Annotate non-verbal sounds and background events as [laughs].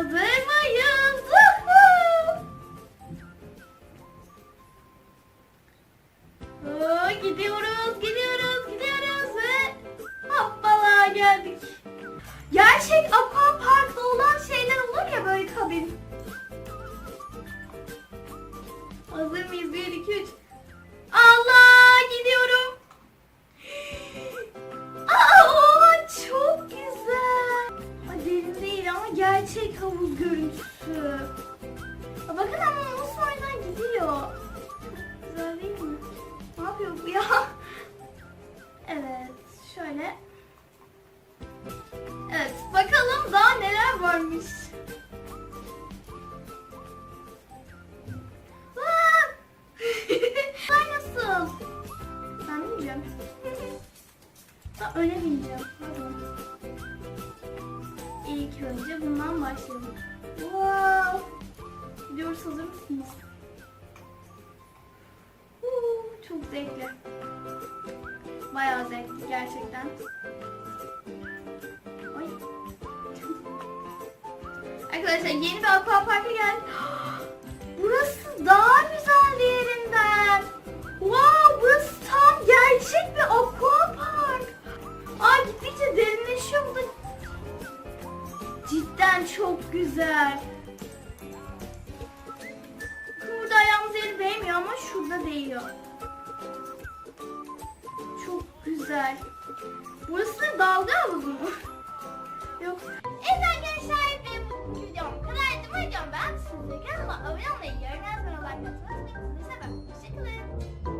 Hazırmayız. Oo, gidiyoruz, gidiyoruz, gidiyoruz ve hoppala geldik. Gerçek aqua parkta olan şeyler olur ya böyle kabin. Hazır mıyız? 1, 2, 3. gerçek havuz görüntüsü. Bakın ama nasıl oradan gidiyor. Güzel değil mi? Ne yapıyor bu ya? [laughs] Evet, şöyle. Evet, bakalım daha neler varmış. [laughs] Nasıl? Ben bineceğim. Ben öne bineceğim. Pardon. İlk önce bundan başlayalım. Wow! Gidiyoruz hazır mısınız? Huu, çok zevkli. Bayağı zevkli gerçekten. Ay. Arkadaşlar yeni bir aquaparka geldik. [gasps] Burası daha güzel Cidden çok güzel. Burada ayağımız yeri değmiyor ama şurada değiyor. Çok güzel. Burası da dalga havuzu mu? [laughs] Yok. Evet arkadaşlar bu videom kadardı. Bu videomu beğendiyseniz kanalıma abone olmayı, yorum yazmayı, like atmayı unutmayın. Sizi seviyorum. Hoşçakalın.